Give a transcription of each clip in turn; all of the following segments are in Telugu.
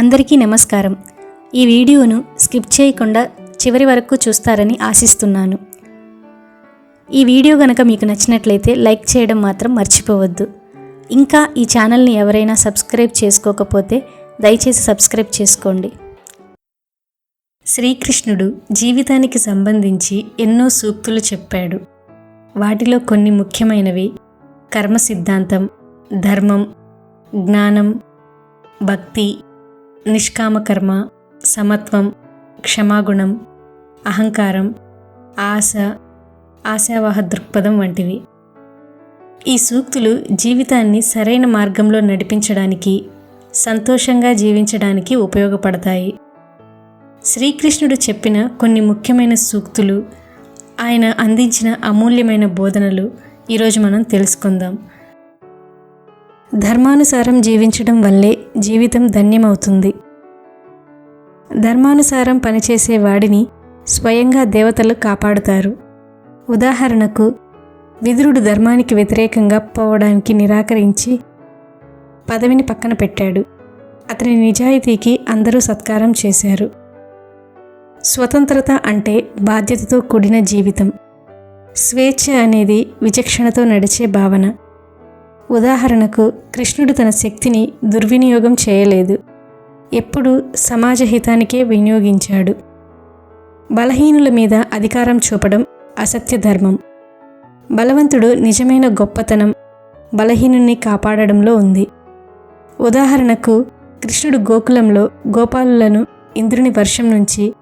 అందరికీ నమస్కారం. ఈ వీడియోను స్కిప్ చేయకుండా చివరి వరకు చూస్తారని ఆశిస్తున్నాను. ఈ వీడియో గనక మీకు నచ్చినట్లయితే లైక్ చేయడం మాత్రం మర్చిపోవద్దు. ఇంకా ఈ ఛానల్ని ఎవరైనా సబ్స్క్రైబ్ చేసుకోకపోతే దయచేసి సబ్స్క్రైబ్ చేసుకోండి. శ్రీకృష్ణుడు జీవితానికి సంబంధించి ఎన్నో సూక్తులు చెప్పాడు. వాటిలో కొన్ని ముఖ్యమైనవి కర్మ సిద్ధాంతం ధర్మం జ్ఞానం భక్తి నిష్కామకర్మ సమత్వం క్షమాగుణం అహంకారం ఆశ ఆశావాహ దృక్పథం వంటివి. ఈ సూక్తులు జీవితాన్ని సరైన మార్గంలో నడిపించడానికి సంతోషంగా జీవించడానికి ఉపయోగపడతాయి. శ్రీకృష్ణుడు చెప్పిన కొన్ని ముఖ్యమైన సూక్తులు ఆయన అందించిన అమూల్యమైన బోధనలు ఈరోజు మనం తెలుసుకుందాం. ధర్మానుసారం జీవించడం వల్లే జీవితం ధన్యమవుతుంది. ధర్మానుసారం పనిచేసే వాడిని స్వయంగా దేవతలు కాపాడుతారు. ఉదాహరణకు విదురుడు ధర్మానికి వ్యతిరేకంగా పోవడానికి నిరాకరించి పదవిని పక్కన పెట్టాడు. అతని నిజాయితీకి అందరూ సత్కారం చేశారు. స్వతంత్రత అంటే బాధ్యతతో కూడిన జీవితం. స్వేచ్ఛ అనేది విచక్షణతో నడిచే భావన. ఉదాహరణకు కృష్ణుడు తన శక్తిని దుర్వినియోగం చేయలేదు. ఎప్పుడూ సమాజ హితానికే వినియోగించాడు. బలహీనుల మీద అధికారం చూపడం అసత్య ధర్మం. బలవంతుడు నిజమైన గొప్పతనం బలహీనుణ్ణి కాపాడడంలో ఉంది. ఉదాహరణకు కృష్ణుడు గోకులంలో గోపాలులను ఇంద్రుని వర్షం నుంచి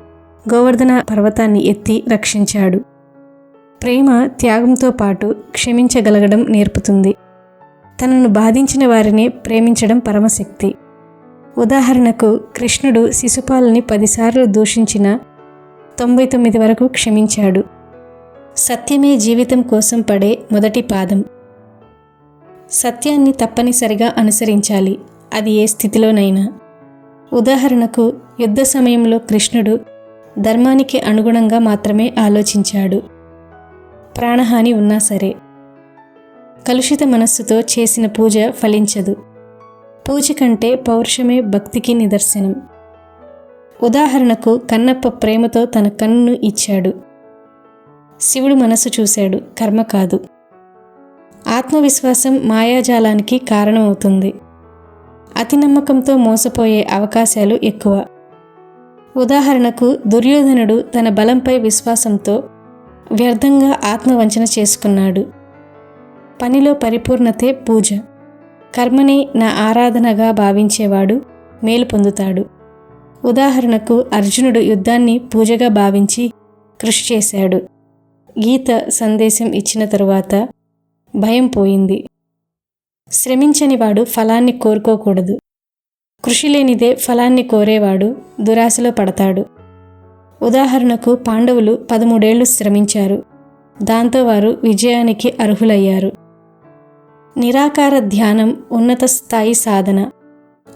గోవర్ధన పర్వతాన్ని ఎత్తి రక్షించాడు. ప్రేమ త్యాగంతో పాటు క్షమించగలగడం నేర్పుతుంది. తనను బాధించిన వారిని ప్రేమించడం పరమశక్తి. ఉదాహరణకు కృష్ణుడు శిశుపాలని పదిసార్లు దూషించిన తొంభై తొమ్మిది వరకు క్షమించాడు. సత్యమే జీవితం కోసం పడే మొదటి పాదం. సత్యాన్ని తప్పనిసరిగా అనుసరించాలి అది ఏ స్థితిలోనైనా. ఉదాహరణకు యుద్ధ సమయంలో కృష్ణుడు ధర్మానికి అనుగుణంగా మాత్రమే ఆలోచించాడు. ప్రాణహాని ఉన్నా సరే. కలుషిత మనస్సుతో చేసిన పూజ ఫలించదు. పూజ కంటే పౌరుషమే భక్తికి నిదర్శనం. ఉదాహరణకు కన్నప్ప ప్రేమతో తన కన్నును ఇచ్చాడు. శివుడు మనసు చూశాడు కర్మ కాదు. ఆత్మవిశ్వాసం మాయాజాలానికి కారణమవుతుంది. అతి నమ్మకంతో మోసపోయే అవకాశాలు ఎక్కువ. ఉదాహరణకు దుర్యోధనుడు తన బలంపై విశ్వాసంతో వ్యర్థంగా ఆత్మవంచన చేసుకున్నాడు. పనిలో పరిపూర్ణతే పూజ. కర్మని నా ఆరాధనగా భావించేవాడు మేలు పొందుతాడు. ఉదాహరణకు అర్జునుడు యుద్ధాన్ని పూజగా భావించి కృషి చేశాడు. గీత సందేశం ఇచ్చిన తరువాత భయం పోయింది. శ్రమించనివాడు ఫలాన్ని కోరుకోకూడదు. కృషి లేనిదే ఫలాన్ని కోరేవాడు దురాశలో పడతాడు. ఉదాహరణకు పాండవులు పదమూడేళ్ళు శ్రమించారు. దాంతో వారు విజయానికి అర్హులయ్యారు. నిరాకార ధ్యానం ఉన్నత స్థాయి సాధన.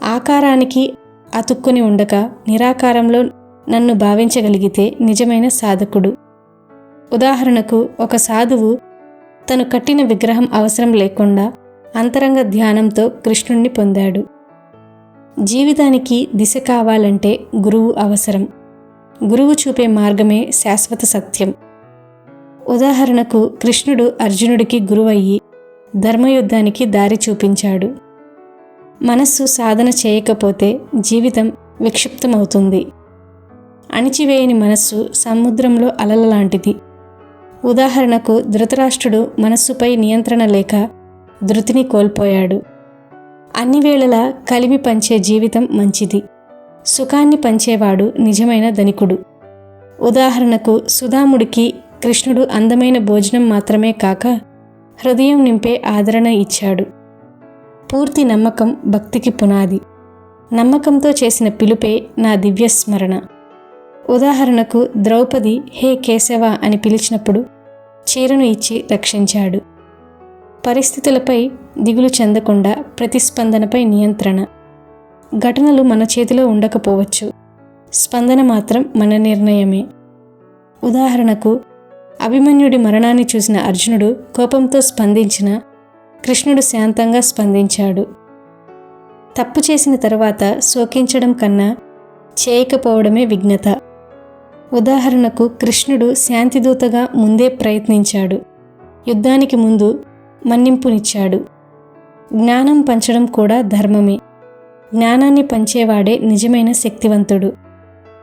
ఆకారానికి అతుక్కుని ఉండక నిరాకారంలో నన్ను భావించగలిగితే నిజమైన సాధకుడు. ఉదాహరణకు ఒక సాధువు తను కట్టిన విగ్రహం అవసరం లేకుండా అంతరంగ ధ్యానంతో కృష్ణుణ్ణి పొందాడు. జీవితానికి దిశ కావాలంటే గురువు అవసరం. గురువు చూపే మార్గమే శాశ్వత సత్యం. ఉదాహరణకు కృష్ణుడు అర్జునుడికి గురువయ్యి ధర్మయుద్ధానికి దారి చూపించాడు. మనస్సు సాధన చేయకపోతే జీవితం విక్షిప్తమవుతుంది. అణిచివేయని మనస్సు సముద్రంలో అలల లాంటిది ఉదాహరణకు ధృతరాష్ట్రుడు మనస్సుపై నియంత్రణ లేక ధృతిని కోల్పోయాడు. అన్ని వేళలా కలిమి పంచే జీవితం మంచిది. సుఖాన్ని పంచేవాడు నిజమైన ధనికుడు. ఉదాహరణకు సుధాముడికి కృష్ణుడు అందమైన భోజనం మాత్రమే కాక హృదయం నింపే ఆదరణ ఇచ్చాడు. పూర్తి నమ్మకం భక్తికి పునాది. నమ్మకంతో చేసిన పిలుపే నా దివ్య స్మరణ ఉదాహరణకు ద్రౌపది హే కేశవ అని పిలిచినప్పుడు చీరను ఇచ్చి రక్షించాడు. పరిస్థితులపై దిగులు చెందకుండా ప్రతిస్పందనపై నియంత్రణ. ఘటనలు మన చేతిలో ఉండకపోవచ్చు. స్పందన మాత్రం మన నిర్ణయమే. ఉదాహరణకు అభిమన్యుడి మరణాన్ని చూసిన అర్జునుడు కోపంతో స్పందించిన కృష్ణుడు శాంతంగా స్పందించాడు. తప్పు చేసిన తర్వాత శోకించడం కన్నా చేయకపోవడమే విఘ్నత. ఉదాహరణకు కృష్ణుడు శాంతిదూతగా ముందే ప్రయత్నించాడు. యుద్ధానికి ముందు మన్నింపునిచ్చాడు. జ్ఞానం పంచడం కూడా ధర్మమే. జ్ఞానాన్ని పంచేవాడే నిజమైన శక్తివంతుడు.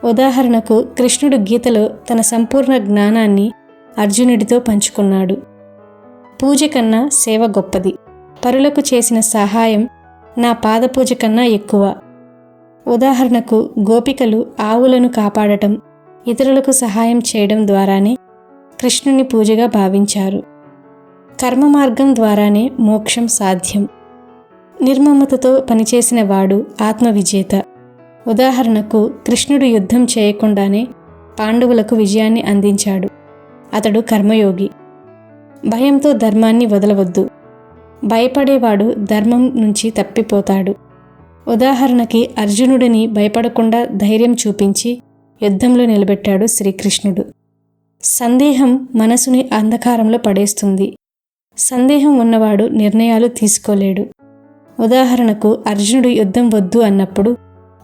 ఉదాహరణకు కృష్ణుడు గీతలో తన సంపూర్ణ జ్ఞానాన్ని అర్జునుడితో పంచుకున్నాడు. పూజ కన్నా సేవ గొప్పది. పరులకు చేసిన సహాయం నా పాదపూజ కన్నా ఎక్కువ. ఉదాహరణకు గోపికలు ఆవులను కాపాడటం ఇతరులకు సహాయం చేయడం ద్వారానే కృష్ణుని పూజగా భావించారు. కర్మ మార్గం ద్వారానే మోక్షం సాధ్యం. నిర్మమతతో పనిచేసిన వాడు ఆత్మవిజేత. ఉదాహరణకు కృష్ణుడు యుద్ధం చేయకుండానే పాండవులకు విజయాన్ని అందించాడు. అతడు కర్మయోగి. భయంతో ధర్మాన్ని వదలవద్దు. భయపడేవాడు ధర్మం నుంచి తప్పిపోతాడు. ఉదాహరణకి అర్జునుడిని భయపడకుండా ధైర్యం చూపించి యుద్ధంలో నిలబెట్టాడు శ్రీకృష్ణుడు. సందేహం మనసుని అంధకారంలో పడేస్తుంది. సందేహం ఉన్నవాడు నిర్ణయాలు తీసుకోలేడు. ఉదాహరణకు అర్జునుడు యుద్ధం వద్దు అన్నప్పుడు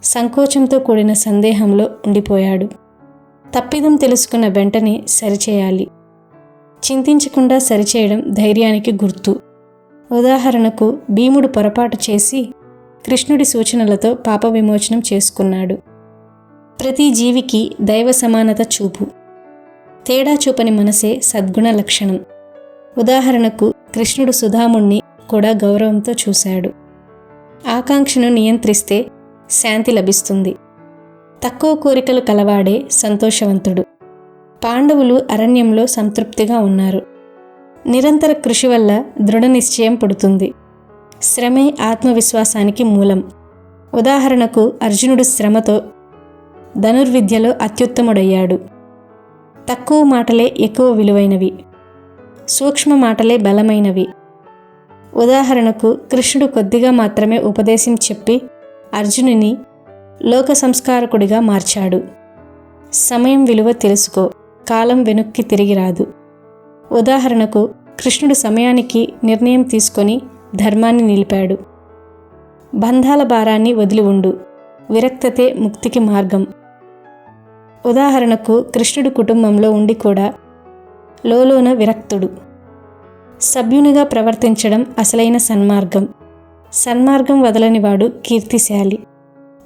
సంకోచంతో కూడిన సందేహంలో ఉండిపోయాడు. తప్పిదం తెలుసుకున్న వెంటనే సరిచేయాలి. చింతించకుండా సరిచేయడం ధైర్యానికి గుర్తు. ఉదాహరణకు భీముడు పొరపాటు చేసి కృష్ణుడి సూచనలతో పాప విమోచనం చేసుకున్నాడు. ప్రతి జీవికి దైవ సమానత చూపు. తేడా చూపని మనసే సద్గుణ లక్షణం. ఉదాహరణకు కృష్ణుడు సుధాముణ్ణి కూడా గౌరవంతో చూశాడు. ఆకాంక్షను నియంత్రిస్తే శాంతి లభిస్తుంది. తక్కువ కోరికలు కలవాడే సంతోషవంతుడు. పాండవులు అరణ్యంలో సంతృప్తిగా ఉన్నారు. నిరంతర కృషి వల్ల దృఢ నిశ్చయం పుడుతుంది. శ్రమే ఆత్మవిశ్వాసానికి మూలం. ఉదాహరణకు అర్జునుడు శ్రమతో ధనుర్విద్యలో అత్యుత్తముడయ్యాడు. తక్కువ మాటలే ఎక్కువ విలువైనవి. సూక్ష్మ మాటలే బలమైనవి. ఉదాహరణకు కృష్ణుడు కొద్దిగా మాత్రమే ఉపదేశం చెప్పి అర్జునుని లోక సంస్కారకుడిగా మార్చాడు. సమయం విలువ తెలుసుకో కాలం వెనక్కి తిరిగి రాదు. ఉదాహరణకు కృష్ణుడు సమయానికి నిర్ణయం తీసుకొని ధర్మాన్ని నిలిపాడు. బంధాల భారాన్ని వదిలి ఉండు విరక్తతే ముక్తికి మార్గం. ఉదాహరణకు కృష్ణుడు కుటుంబంలో ఉండి కూడా లోలోన విరక్తుడు. సభ్యునిగా ప్రవర్తించడం అసలైన సన్మార్గం. సన్మార్గం వదలనివాడు కీర్తిశాలి.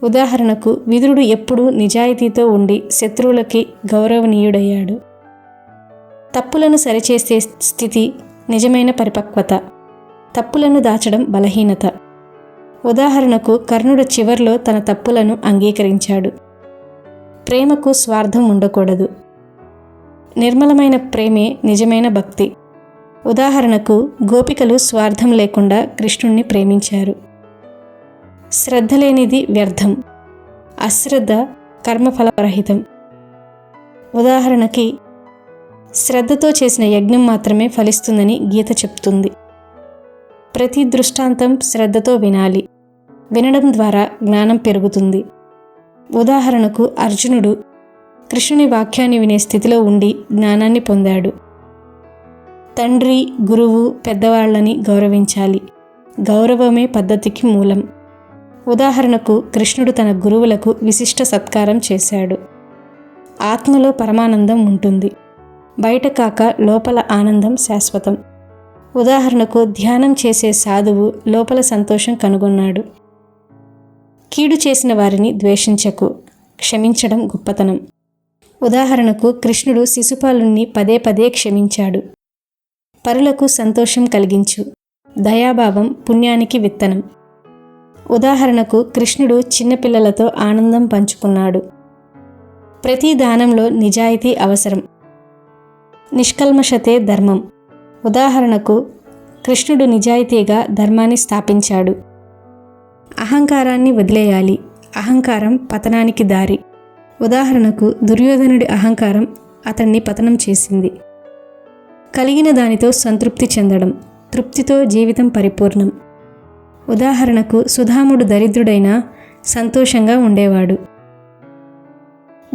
ఉదాహరణకు విదురుడు ఎప్పుడూ నిజాయితీతో ఉండి శత్రువులకి గౌరవనీయుడయ్యాడు. తప్పులను సరిచేసే స్థితి నిజమైన పరిపక్వత. తప్పులను దాచడం బలహీనత. ఉదాహరణకు కర్ణుడు చివర్లో తన తప్పులను అంగీకరించాడు. ప్రేమకు స్వార్థం ఉండకూడదు. నిర్మలమైన ప్రేమే నిజమైన భక్తి. ఉదాహరణకు గోపికలు స్వార్థం లేకుండా కృష్ణుణ్ణి ప్రేమించారు. శ్రద్ధ లేనిది వ్యర్థం. అశ్రద్ధ కర్మఫలరహితం. ఉదాహరణకి శ్రద్ధతో చేసిన యజ్ఞం మాత్రమే ఫలిస్తుందని గీత చెప్తుంది. ప్రతి దృష్టాంతం శ్రద్ధతో వినాలి. వినడం ద్వారా జ్ఞానం పెరుగుతుంది. ఉదాహరణకు అర్జునుడు కృష్ణుని వాక్యాన్ని వినే స్థితిలో ఉండి జ్ఞానాన్ని పొందాడు. తండ్రి గురువు పెద్దవాళ్ళని గౌరవించాలి. గౌరవమే పద్ధతికి మూలం. ఉదాహరణకు కృష్ణుడు తన గురువులకు విశిష్ట సత్కారం చేశాడు. ఆత్మలో పరమానందం ఉంటుంది. బయట కాక లోపల ఆనందం శాశ్వతం. ఉదాహరణకు ధ్యానం చేసే సాధువు లోపల సంతోషం కనుగొన్నాడు. కీడు చేసిన వారిని ద్వేషించకు క్షమించడం గొప్పతనం. ఉదాహరణకు కృష్ణుడు శిశుపాలుణ్ణి పదే పదే క్షమించాడు. పరులకు సంతోషం కలిగించు. దయాభావం పుణ్యానికి విత్తనం. ఉదాహరణకు కృష్ణుడు చిన్నపిల్లలతో ఆనందం పంచుకున్నాడు. ప్రతి దానంలో నిజాయితీ అవసరం. నిష్కల్మషతే ధర్మం. ఉదాహరణకు కృష్ణుడు నిజాయితీగా ధర్మాన్ని స్థాపించాడు. అహంకారాన్ని వదిలేయాలి. అహంకారం పతనానికి దారి. ఉదాహరణకు దుర్యోధనుడి అహంకారం అతన్ని పతనం చేసింది. కలిగిన దానితో సంతృప్తి చెందడం. తృప్తితో జీవితం పరిపూర్ణం. ఉదాహరణకు సుధాముడు దరిద్రుడైనా సంతోషంగా ఉండేవాడు.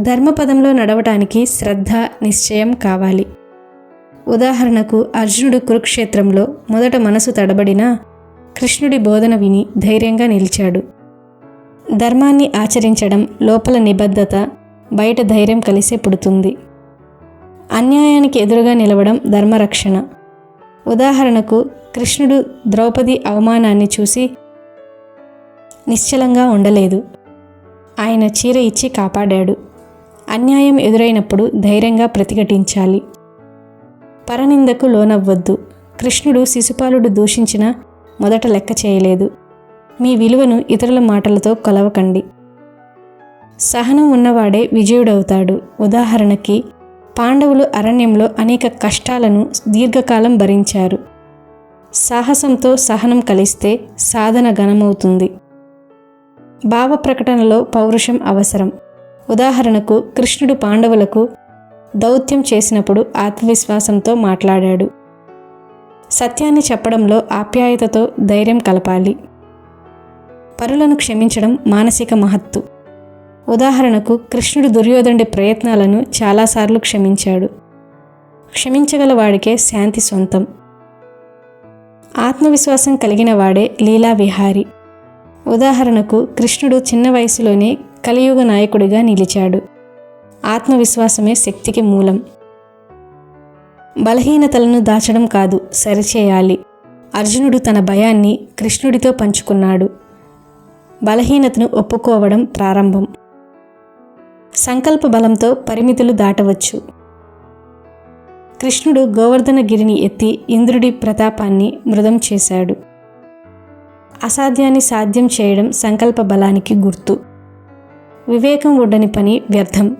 ధర్మపదంలో నడవటానికి శ్రద్ధ నిశ్చయం కావాలి. ఉదాహరణకు అర్జునుడు కురుక్షేత్రంలో మొదట మనసు తడబడినా కృష్ణుడి బోధన విని ధైర్యంగా నిలిచాడు. ధర్మాన్ని ఆచరించడం లోపల నిబద్ధత బయట ధైర్యం కలిసే పుడుతుంది. అన్యాయానికి ఎదురుగా నిలవడం ధర్మరక్షణ. ఉదాహరణకు కృష్ణుడు ద్రౌపది అవమానాన్ని చూసి నిశ్చలంగా ఉండలేదు. ఆయన చీర ఇచ్చి కాపాడాడు. అన్యాయం ఎదురైనప్పుడు ధైర్యంగా ప్రతిఘటించాలి. పరనిందకు లోనవ్వద్దు. కృష్ణుడు శిశుపాలుడు దూషించిన మొదట లెక్క చేయలేదు. మీ విలువను ఇతరుల మాటలతో కొలవకండి. సహనం ఉన్నవాడే విజయుడవుతాడు. ఉదాహరణకి పాండవులు అరణ్యంలో అనేక కష్టాలను దీర్ఘకాలం భరించారు. సాహసంతో సహనం కలిస్తే సాధన ఘనమవుతుంది. భావ ప్రకటనలో పౌరుషం అవసరం. ఉదాహరణకు కృష్ణుడు పాండవులకు దౌత్యం చేసినప్పుడు ఆత్మవిశ్వాసంతో మాట్లాడాడు. సత్యాన్ని చెప్పడంలో ఆప్యాయతతో ధైర్యం కలపాలి. పరులను క్షమించడం మానసిక మహత్తు. ఉదాహరణకు కృష్ణుడు దుర్యోధనుడి ప్రయత్నాలను చాలాసార్లు క్షమించాడు. క్షమించగల వాడికే శాంతి సొంతం. ఆత్మవిశ్వాసం కలిగిన వాడే లీలా విహారి. ఉదాహరణకు కృష్ణుడు చిన్న వయసులోనే కలియుగ నాయకుడిగా నిలిచాడు. ఆత్మవిశ్వాసమే శక్తికి మూలం. బలహీనతలను దాచడం కాదు సరిచేయాలి. అర్జునుడు తన భయాన్ని కృష్ణుడితో పంచుకున్నాడు. బలహీనతను ఒప్పుకోవడం ప్రారంభం. సంకల్ప బలంతో పరిమితులు దాటవచ్చు. కృష్ణుడు గోవర్ధన గిరిని ఎత్తి ఇంద్రుడి ప్రతాపాన్ని మృదం చేశాడు. అసాధ్యాన్ని సాధ్యం చేయడం సంకల్ప బలానికి గుర్తు. వివేకం ఉండని పని వ్యర్థం.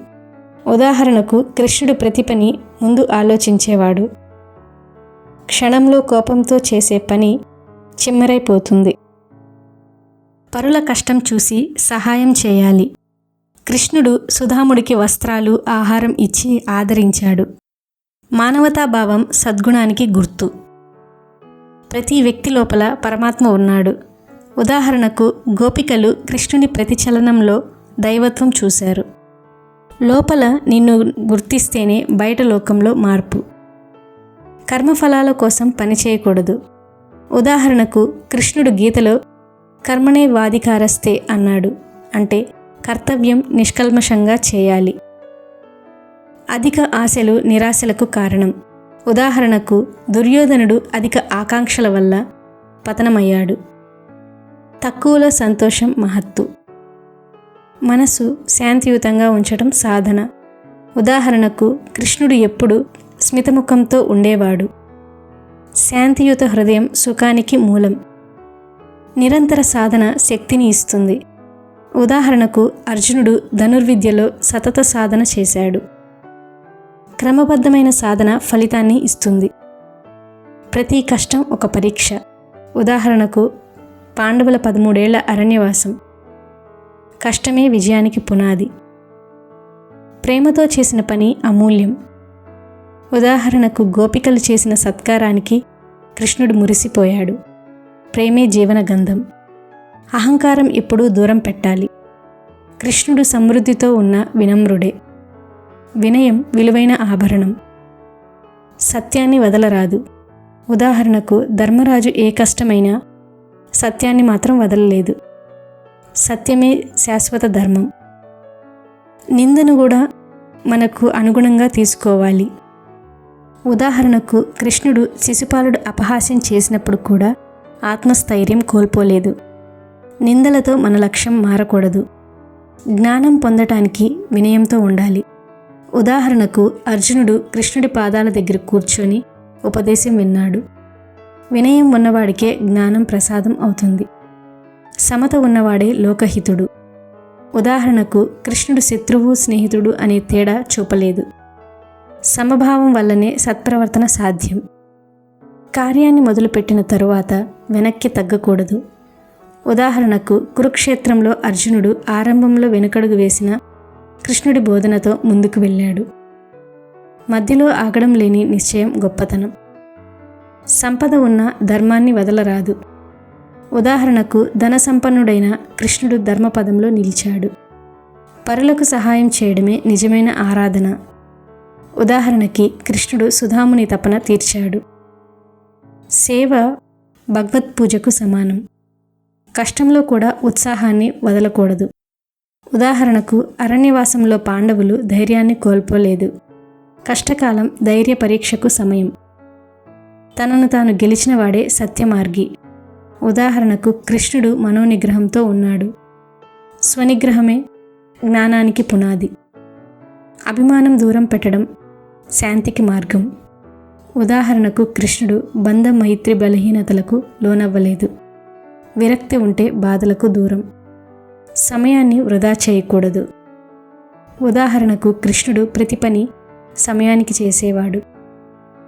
ఉదాహరణకు కృష్ణుడు ప్రతి పని ముందు ఆలోచించేవాడు. క్షణంలో కోపంతో చేసే పని చిమ్మరైపోతుంది. పరుల కష్టం చూసి సహాయం చేయాలి. కృష్ణుడు సుధాముడికి వస్త్రాలు ఆహారం ఇచ్చి ఆదరించాడు. మానవతాభావం సద్గుణానికి గుర్తు. ప్రతి వ్యక్తి లోపల పరమాత్మ ఉన్నాడు. ఉదాహరణకు గోపికలు కృష్ణుని ప్రతిచలనంలో దైవత్వం చూశారు. లోపల నిన్ను గుర్తిస్తేనే బయట లోకంలో మార్పు. కర్మఫలాల కోసం పనిచేయకూడదు ఉదాహరణకు కృష్ణుడు గీతలో కర్మనే వాధికారస్తే అన్నాడు. అంటే కర్తవ్యం నిష్కల్మషంగా చేయాలి. అధిక ఆశలు నిరాశలకు కారణం. ఉదాహరణకు దుర్యోధనుడు అధిక ఆకాంక్షల వల్ల పతనమయ్యాడు. తక్కువలో సంతోషం మహత్తు. మనసు శాంతియుతంగా ఉంచడం సాధన. ఉదాహరణకు కృష్ణుడు ఎప్పుడు స్మితముఖంతో ఉండేవాడు. శాంతియుత హృదయం సుఖానికి మూలం. నిరంతర సాధన శక్తిని ఇస్తుంది. ఉదాహరణకు అర్జునుడు ధనుర్విద్యలో సతత సాధన చేశాడు. క్రమబద్ధమైన సాధన ఫలితాన్ని ఇస్తుంది. ప్రతి కష్టం ఒక పరీక్ష. ఉదాహరణకు పాండవుల పదమూడేళ్ళ అరణ్యవాసం. కష్టమే విజయానికి పునాది. ప్రేమతో చేసిన పని అమూల్యం. ఉదాహరణకు గోపికలు చేసిన సత్కారానికి కృష్ణుడు మురిసిపోయాడు. ప్రేమే జీవన గంధం. అహంకారం ఎప్పుడూ దూరం పెట్టాలి. కృష్ణుడు సమృద్ధితో ఉన్న వినమ్రుడే. వినయం విలువైన ఆభరణం. సత్యాన్ని వదలరాదు. ఉదాహరణకు ధర్మరాజు ఏ కష్టమైనా సత్యాన్ని మాత్రం వదలలేదు. సత్యమే శాశ్వత ధర్మం. నిందను కూడా మనకు అనుగుణంగా తీసుకోవాలి. ఉదాహరణకు కృష్ణుడు శిశుపాలుడు అపహాస్యం చేసినప్పుడు కూడా ఆత్మస్థైర్యం కోల్పోలేదు. నిందలతో మన లక్ష్యం మారకూడదు. జ్ఞానం పొందటానికి వినయంతో ఉండాలి. ఉదాహరణకు అర్జునుడు కృష్ణుడి పాదాల దగ్గర కూర్చొని ఉపదేశం విన్నాడు. వినయం ఉన్నవాడికే జ్ఞానం ప్రసాదం అవుతుంది. సమత ఉన్నవాడే లోకహితుడు. ఉదాహరణకు కృష్ణుడు శత్రువు స్నేహితుడు అనే తేడా చూపలేదు. సమభావం వల్లనే సత్ప్రవర్తన సాధ్యం. కార్యాన్ని మొదలుపెట్టిన తరువాత వెనక్కి తగ్గకూడదు. ఉదాహరణకు కురుక్షేత్రంలో అర్జునుడు ఆరంభంలో వెనుకడుగు వేసిన కృష్ణుడి బోధనతో ముందుకు వెళ్ళాడు. మధ్యలో ఆగడం లేని నిశ్చయం గొప్పతనం. సంపద ఉన్న ధర్మాన్ని వదలరాదు. ఉదాహరణకు ధన సంపన్నుడైన కృష్ణుడు ధర్మపదంలో నిలిచాడు. పరులకు సహాయం చేయడమే నిజమైన ఆరాధన. ఉదాహరణకి కృష్ణుడు సుధాముని తపన తీర్చాడు. సేవ భగవత్ పూజకు సమానం. కష్టంలో కూడా ఉత్సాహాన్ని వదలకూడదు. ఉదాహరణకు అరణ్యవాసంలో పాండవులు ధైర్యాన్ని కోల్పోలేదు. కష్టకాలం ధైర్య పరీక్షకు సమయం. తనను తాను గెలిచిన వాడే సత్యమార్గి. ఉదాహరణకు కృష్ణుడు మనోనిగ్రహంతో ఉన్నాడు. స్వనిగ్రహమే జ్ఞానానికి పునాది. అభిమానం దూరం పెట్టడం శాంతికి మార్గం. ఉదాహరణకు కృష్ణుడు బంధ మైత్రి బలహీనతలకు లోనవ్వలేదు. విరక్తి ఉంటే బాధలకు దూరం. సమయాన్ని వృధా చేయకూడదు. ఉదాహరణకు కృష్ణుడు ప్రతి పని సమయానికి చేసేవాడు.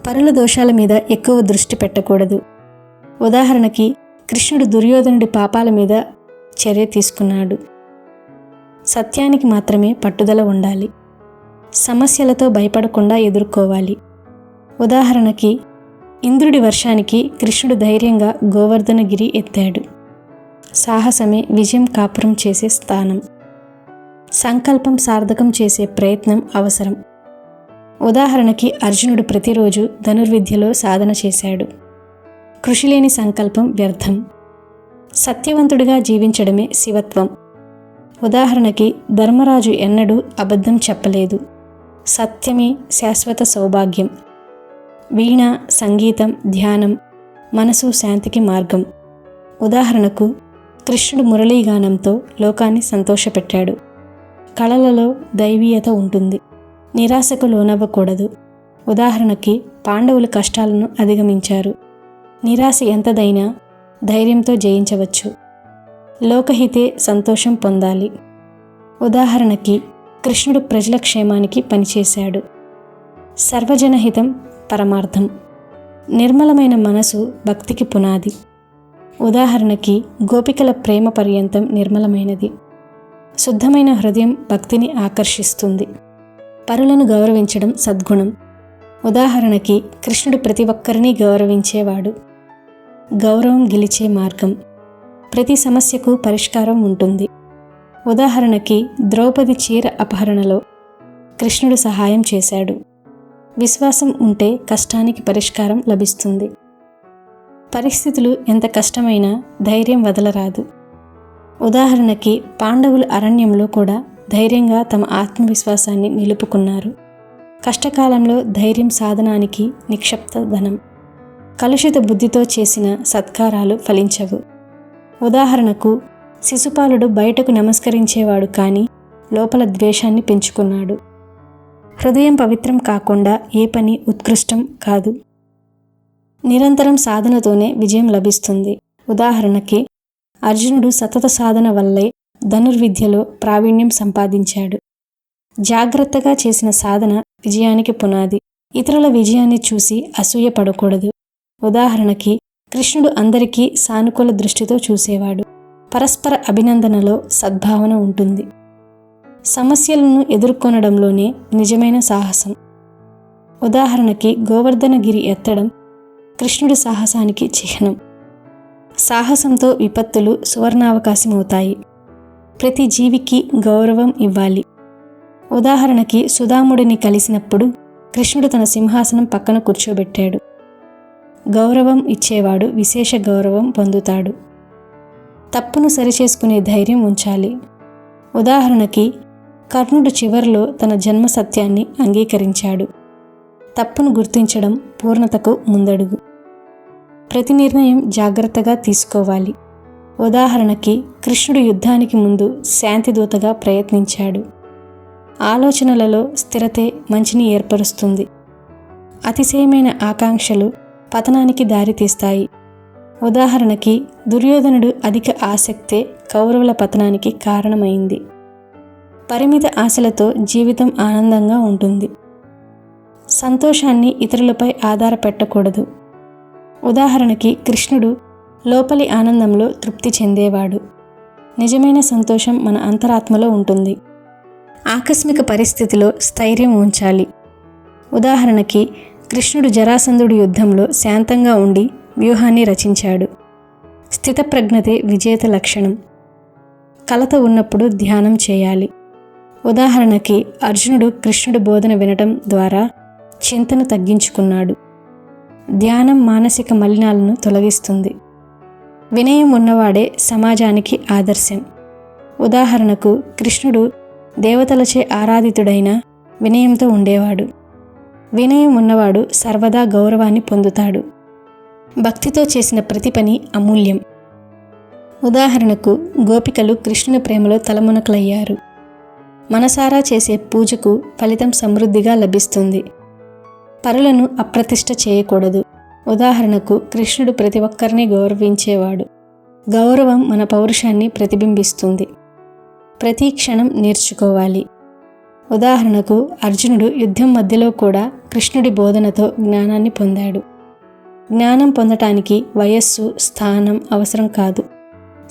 పరుల దోషాల మీద ఎక్కువ దృష్టి పెట్టకూడదు. ఉదాహరణకి కృష్ణుడు దుర్యోధనుడి పాపాల మీద చర్య తీసుకున్నాడు. సత్యానికి మాత్రమే పట్టుదల ఉండాలి. సమస్యలతో భయపడకుండా ఎదుర్కోవాలి. ఉదాహరణకి ఇంద్రుడి వర్షానికి కృష్ణుడు ధైర్యంగా గోవర్ధనగిరి ఎత్తాడు. సాహసమే విజయం కాపురం చేసే స్థానం. సంకల్పం సార్థకం చేసే ప్రయత్నం అవసరం. ఉదాహరణకి అర్జునుడు ప్రతిరోజు ధనుర్విద్యలో సాధన చేశాడు. కృషి లేని సంకల్పం వ్యర్థం. సత్యవంతుడిగా జీవించడమే శివత్వం. ఉదాహరణకి ధర్మరాజు ఎన్నడూ అబద్ధం చెప్పలేదు. సత్యమే శాశ్వత సౌభాగ్యం. వీణ సంగీతం ధ్యానం మనసు శాంతికి మార్గం. ఉదాహరణకు కృష్ణుడు మురళీగానంతో లోకాన్ని సంతోషపెట్టాడు. కళలలో దైవీయత ఉంటుంది. నిరాశకు లోనవ్వకూడదు. ఉదాహరణకి పాండవులు కష్టాలను అధిగమించారు. నిరాశ ఎంతదైనా ధైర్యంతో జయించవచ్చు. లోకహితే సంతోషం పొందాలి. ఉదాహరణకి కృష్ణుడు ప్రజల క్షేమానికి పనిచేశాడు. సర్వజనహితం పరమార్థం. నిర్మలమైన మనసు భక్తికి పునాది. ఉదాహరణకి గోపికల ప్రేమ పర్యంతం నిర్మలమైనది. శుద్ధమైన హృదయం భక్తిని ఆకర్షిస్తుంది. పరులను గౌరవించడం సద్గుణం. ఉదాహరణకి కృష్ణుడు ప్రతి ఒక్కరిని గౌరవించేవాడు. గౌరవం గెలిచే మార్గం. ప్రతి సమస్యకు పరిష్కారం ఉంటుంది. ఉదాహరణకి ద్రౌపది చీర అపహరణలో కృష్ణుడు సహాయం చేశాడు. విశ్వాసం ఉంటే కష్టానికి పరిష్కారం లభిస్తుంది. పరిస్థితులు ఎంత కష్టమైనా ధైర్యం వదలరాదు. ఉదాహరణకి పాండవులు అరణ్యంలో కూడా ధైర్యంగా తమ ఆత్మవిశ్వాసాన్ని నిలుపుకున్నారు. కష్టకాలంలో ధైర్యం సాధనానికి నిక్షిప్త ధనం. కలుషిత బుద్ధితో చేసిన సత్కారాలు ఫలించవు. ఉదాహరణకు శిశుపాలుడు బయటకు నమస్కరించేవాడు కానీ లోపల ద్వేషాన్ని పెంచుకున్నాడు. హృదయం పవిత్రం కాకుండా ఏ పని ఉత్కృష్టం కాదు. నిరంతరం సాధనతోనే విజయం లభిస్తుంది. ఉదాహరణకి అర్జునుడు సతత సాధన వల్లే ధనుర్విద్యలో ప్రావీణ్యం సంపాదించాడు. జాగ్రత్తగా చేసిన సాధన విజయానికి పునాది. ఇతరుల విజయాన్ని చూసి అసూయ పడకూడదు. ఉదాహరణకి కృష్ణుడు అందరికీ సానుకూల దృష్టితో చూసేవాడు. పరస్పర అభినందనలో సద్భావన ఉంటుంది. సమస్యలను ఎదుర్కొనడంలోనే నిజమైన సాహసం. ఉదాహరణకి గోవర్ధనగిరి ఎత్తడం కృష్ణుడి సాహసానికి చిహ్నం. సాహసంతో విపత్తులు సువర్ణావకాశమవుతాయి. ప్రతి జీవికి గౌరవం ఇవ్వాలి. ఉదాహరణకి సుధాముడిని కలిసినప్పుడు కృష్ణుడు తన సింహాసనం పక్కన కూర్చోబెట్టాడు. గౌరవం ఇచ్చేవాడు విశేష గౌరవం పొందుతాడు. తప్పును సరిచేసుకునే ధైర్యం ఉంచాలి. ఉదాహరణకి కర్ణుడు చివరిలో తన జన్మ సత్యాన్ని అంగీకరించాడు. తప్పును గుర్తించడం పూర్ణతకు ముందడుగు. ప్రతి నిర్ణయం జాగ్రత్తగా తీసుకోవాలి. ఉదాహరణకి కృష్ణుడు యుద్ధానికి ముందు శాంతిదూతగా ప్రయత్నించాడు. ఆలోచనలలో స్థిరతే మంచిని ఏర్పరుస్తుంది. అతిశయమైన ఆకాంక్షలు పతనానికి దారితీస్తాయి. ఉదాహరణకి దుర్యోధనుడు అధిక ఆసక్తే కౌరవుల పతనానికి కారణమైంది. పరిమిత ఆశలతో జీవితం ఆనందంగా ఉంటుంది. సంతోషాన్ని ఇతరులపై ఆధారపెట్టకూడదు. ఉదాహరణకి కృష్ణుడు లోపలి ఆనందంలో తృప్తి చెందేవాడు. నిజమైన సంతోషం మన అంతరాత్మలో ఉంటుంది. ఆకస్మిక పరిస్థితిలో స్థైర్యం ఉంచాలి. ఉదాహరణకి కృష్ణుడు జరాసంధుడి యుద్ధంలో శాంతంగా ఉండి వ్యూహాన్ని రచించాడు. స్థితప్రజ్ఞతే విజేత లక్షణం. కలత ఉన్నప్పుడు ధ్యానం చేయాలి. ఉదాహరణకి అర్జునుడు కృష్ణుడి బోధన వినటం ద్వారా చింతను తగ్గించుకున్నాడు. ధ్యానం మానసిక మలినాలను తొలగిస్తుంది. వినయం ఉన్నవాడే సమాజానికి ఆదర్శం. ఉదాహరణకు కృష్ణుడు దేవతలచే ఆరాధితుడైన వినయంతో ఉండేవాడు. వినయం ఉన్నవాడు సర్వదా గౌరవాన్ని పొందుతాడు. భక్తితో చేసిన ప్రతి పని అమూల్యం. ఉదాహరణకు గోపికలు కృష్ణుని ప్రేమలో తలమునకలయ్యారు. మనసారా చేసే పూజకు ఫలితం సమృద్ధిగా లభిస్తుంది. పరులను అప్రతిష్ట చేయకూడదు. ఉదాహరణకు కృష్ణుడు ప్రతి ఒక్కరిని గౌరవించేవాడు. గౌరవం మన పౌరుషాన్ని ప్రతిబింబిస్తుంది. ప్రతి క్షణం నేర్చుకోవాలి. ఉదాహరణకు అర్జునుడు యుద్ధం మధ్యలో కూడా కృష్ణుడి బోధనతో జ్ఞానాన్ని పొందాడు. జ్ఞానం పొందటానికి వయస్సు స్థానం అవసరం కాదు.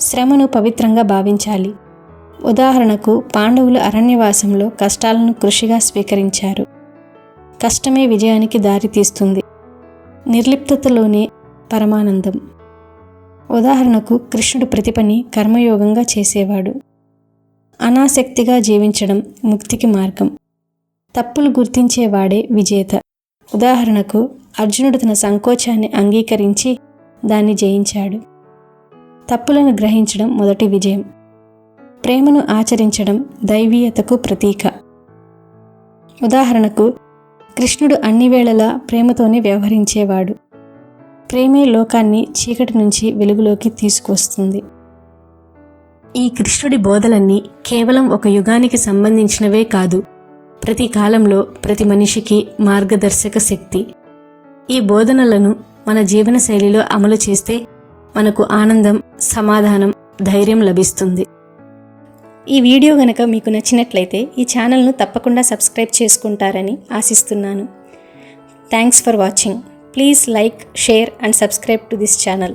శ్రమను పవిత్రంగా భావించాలి. ఉదాహరణకు పాండవులు అరణ్యవాసంలో కష్టాలను కృషిగా స్వీకరించారు. కష్టమే విజయానికి దారితీస్తుంది నిర్లిప్తతలోనే పరమానందం. ఉదాహరణకు కృష్ణుడు ప్రతి పని కర్మయోగంగా చేసేవాడు. అనాసక్తిగా జీవించడం ముక్తికి మార్గం. తప్పులు గుర్తించేవాడే విజేత. ఉదాహరణకు అర్జునుడు తన సంకోచాన్ని అంగీకరించి దాన్ని జయించాడు. తప్పులను గ్రహించడం మొదటి విజయం. ప్రేమను ఆచరించడం దైవీయతకు ప్రతీక. ఉదాహరణకు కృష్ణుడు అన్ని వేళలా ప్రేమతోనే వ్యవహరించేవాడు. ప్రేమే లోకాన్ని చీకటి నుంచి వెలుగులోకి తీసుకువస్తుంది. ఈ కృష్ణుడి బోధలన్నీ కేవలం ఒక యుగానికి సంబంధించినవే కాదు ప్రతి కాలంలో ప్రతి మనిషికి మార్గదర్శక శక్తి. ఈ బోధనలను మన జీవనశైలిలో అమలు చేస్తే మనకు ఆనందం సమాధానం ధైర్యం లభిస్తుంది. ఈ వీడియో గనక మీకు నచ్చినట్లయితే ఈ ఛానల్ను తప్పకుండా సబ్స్క్రైబ్ చేసుకుంటారని ఆశిస్తున్నాను. Thanks for watching please like share and subscribe to this channel